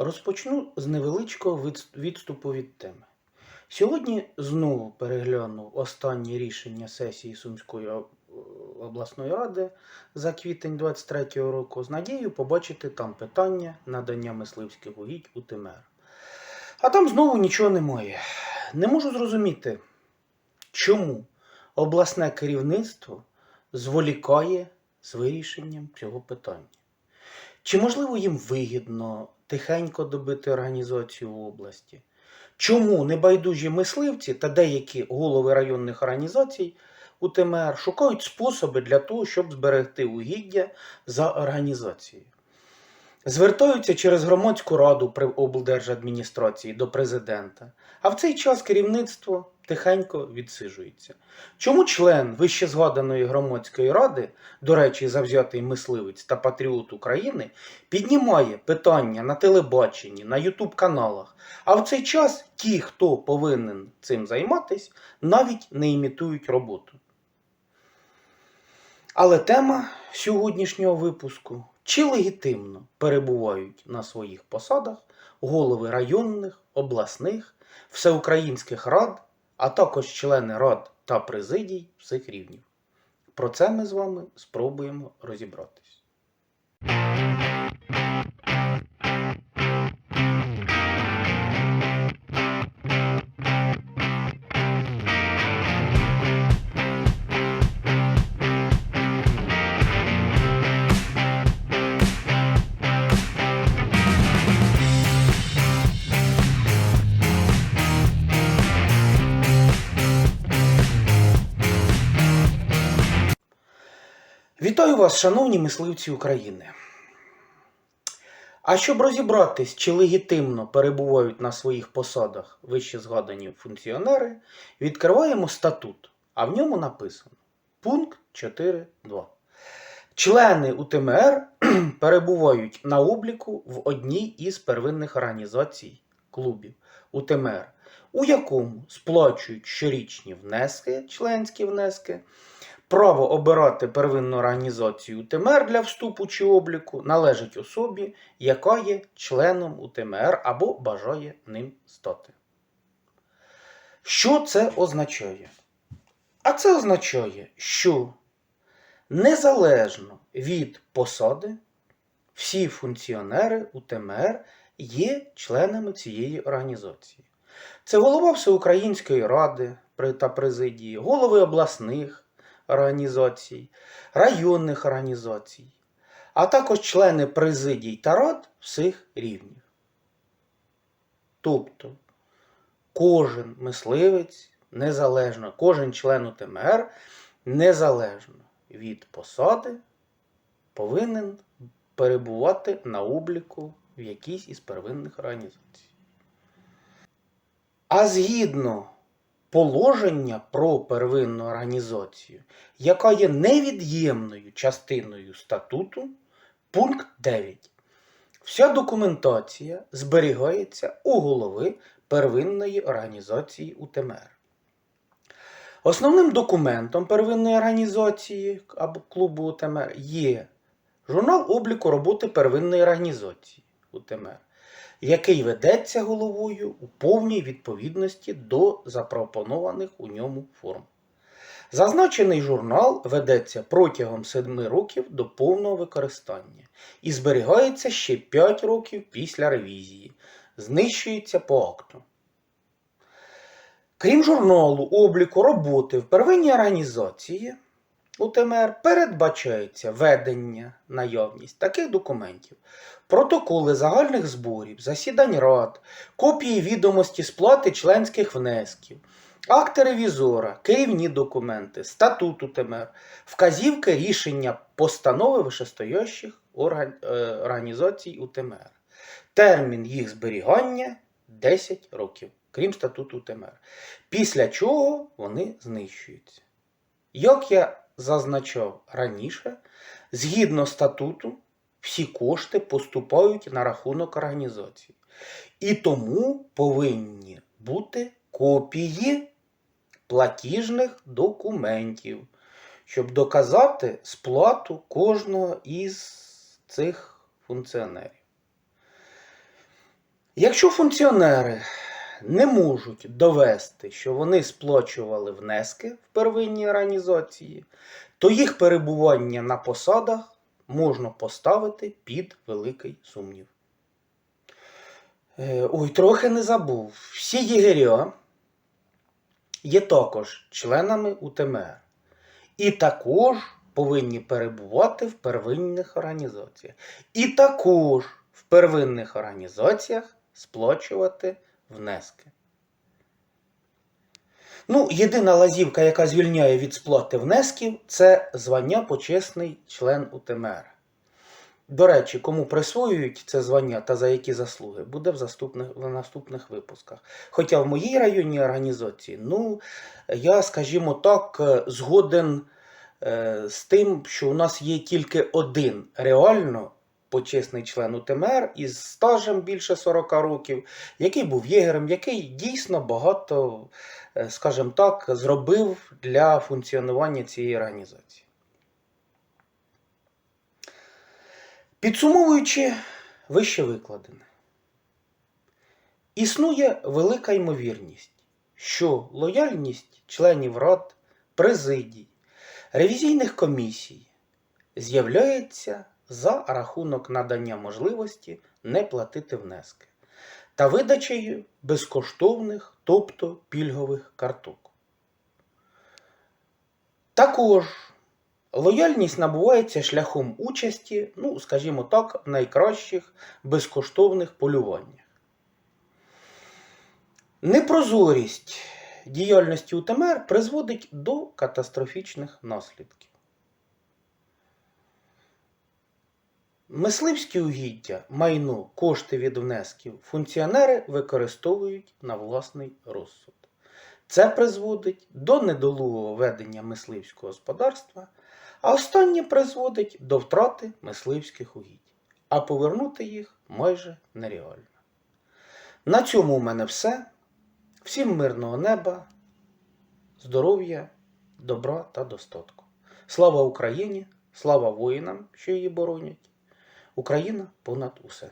Розпочну з невеличкого відступу від теми. Сьогодні знову переглянув останні рішення сесії Сумської обласної ради за квітень 23 року з надією побачити там питання надання мисливських угідь у ТМР. А там знову нічого немає. Не можу зрозуміти, чому обласне керівництво зволікає з вирішенням цього питання. Чи можливо їм вигідно тихенько добити організацію в області? Чому небайдужі мисливці та деякі голови районних організацій УТМР шукають способи для того, щоб зберегти угіддя за організацією? Звертаються через громадську раду при облдержадміністрації до президента, а в цей час керівництво тихенько відсиджується. Чому член вище згаданої громадської ради, до речі, завзятий мисливець та патріот України, піднімає питання на телебаченні, на Ютуб каналах, а в цей час ті, хто повинен цим займатися, навіть не імітують роботу. Але тема сьогоднішнього випуску чи легітимно перебувають на своїх посадах голови районних, обласних, всеукраїнських рад, а також члени рад та президій всіх рівнів. Про це ми з вами спробуємо розібратись. Вітаю вас, шановні мисливці України. А щоб розібратись, чи легітимно перебувають на своїх посадах вище згадані функціонери, відкриваємо статут, а в ньому написано пункт 4.2. Члени УТМР перебувають на обліку в одній із первинних організацій клубів УТМР, у якому сплачують щорічні внески, членські внески, Право обирати первинну організацію УТМР для вступу чи обліку належить особі, яка є членом УТМР або бажає ним стати. Що це означає? А це означає, що незалежно від посади всі функціонери УТМР є членами цієї організації. Це голова Всеукраїнської ради та президії, голови обласних організацій, районних організацій, а також члени президій та рад всіх рівнів. Тобто кожен мисливець незалежно, кожен член УТМР незалежно від посади повинен перебувати на обліку в якійсь із первинних організацій. А згідно положення про первинну організацію, яка є невід'ємною частиною статуту, пункт 9. Вся документація зберігається у голови первинної організації УТМР. Основним документом первинної організації або клубу УТМР є журнал обліку роботи первинної організації УТМР який ведеться головою у повній відповідності до запропонованих у ньому форм. Зазначений журнал ведеться протягом 7 років до повного використання і зберігається ще 5 років після ревізії, знищується по акту. Крім журналу обліку роботи в первинній організації УТМР передбачається ведення, наявність таких документів, протоколи загальних зборів, засідань рад, копії відомості сплати членських внесків, акти ревізора, керівні документи, статут УТМР, вказівки рішення постанови вищестоящих орган- е, організацій УТМР. Термін їх зберігання 10 років, крім статуту УТМР. Після чого вони знищуються. Як я зазначав раніше, згідно статуту, всі кошти поступають на рахунок організації. І тому повинні бути копії платіжних документів, щоб доказати сплату кожного із цих функціонерів. Якщо функціонери не можуть довести, що вони сплачували внески в первинній організації, то їх перебування на посадах можна поставити під великий сумнів. Е, Ой, трохи не забув. Всі єгеря є також членами УТМР. І також повинні перебувати в первинних організаціях. І також в первинних організаціях сплачувати внески. Ну, єдина лазівка, яка звільняє від сплати внесків, це звання почесний член УТМР. До речі, кому присвоюють це звання та за які заслуги, буде в, заступних, в наступних випусках. Хоча в моїй районній організації, ну, я, скажімо так, е, згоден е, з тим, що у нас є тільки один реально почесний член УТМР із стажем більше 40 років, який був єгерем, який дійсно багато, е, скажімо так, зробив для функціонування цієї організації. Підсумовуючи вище викладене, існує велика ймовірність, що лояльність членів рад, президій, ревізійних комісій з'являється за рахунок надання можливості не платити внески та видачею безкоштовних, тобто пільгових карток. Також Лояльність набувається шляхом участі, ну, скажімо так, в найкращих безкоштовних полюваннях. Непрозорість діяльності УТМР призводить до катастрофічних наслідків. Мисливські угіддя, майно, кошти від внесків функціонери використовують на власний розсуд. Це призводить до недолугого ведення мисливського господарства, а останнє призводить до втрати мисливських угідь, а повернути їх майже нереально. На цьому у мене все. Всім мирного неба, здоров'я, добра та достатку. Слава Україні! Слава воїнам, що її боронять! Україна понад усе!